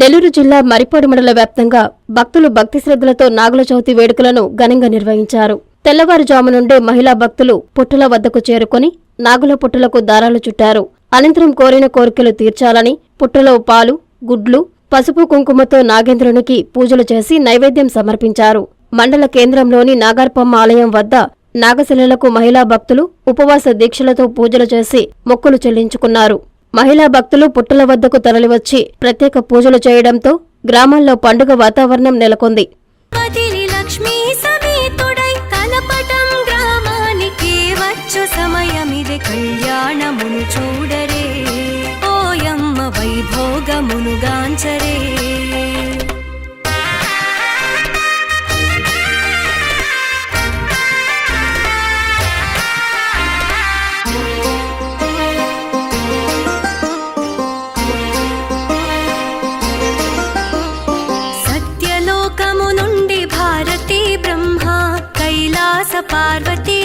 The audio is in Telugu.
నెల్లూరు జిల్లా మరిపాడు మండల వ్యాప్తంగా భక్తులు భక్తి శ్రద్ధలతో నాగుల చవితి వేడుకలను ఘనంగా నిర్వహించారు. తెల్లవారుజాము నుండే మహిళా భక్తులు పుట్టల వద్దకు చేరుకొని నాగుల పుట్టలకు దారాలు చుట్టారు. అనంతరం కోరిన కోరికలు తీర్చాలని పుట్టలో పాలు గుడ్లు పసుపు కుంకుమతో నాగేంద్రునికి పూజలు చేసి నైవేద్యం సమర్పించారు. మండల కేంద్రంలోని నాగార్పమ్మ ఆలయం వద్ద నాగశిలలకు మహిళా భక్తులు ఉపవాస దీక్షలతో పూజలు చేసి మొక్కులు చెల్లించుకున్నారు. మహిళా భక్తులు పుట్టల వద్దకు తరలివచ్చి ప్రత్యేక పూజలు చేయడంతో గ్రామాల్లో పండుగ వాతావరణం నెలకొంది. సమయమిది కళ్యాణమును చూడరే. ఓయమ్మ వైభోగమును గాంచరే. లోకము నుండి భారతీ బ్రహ్మ కైలాస పార్వతి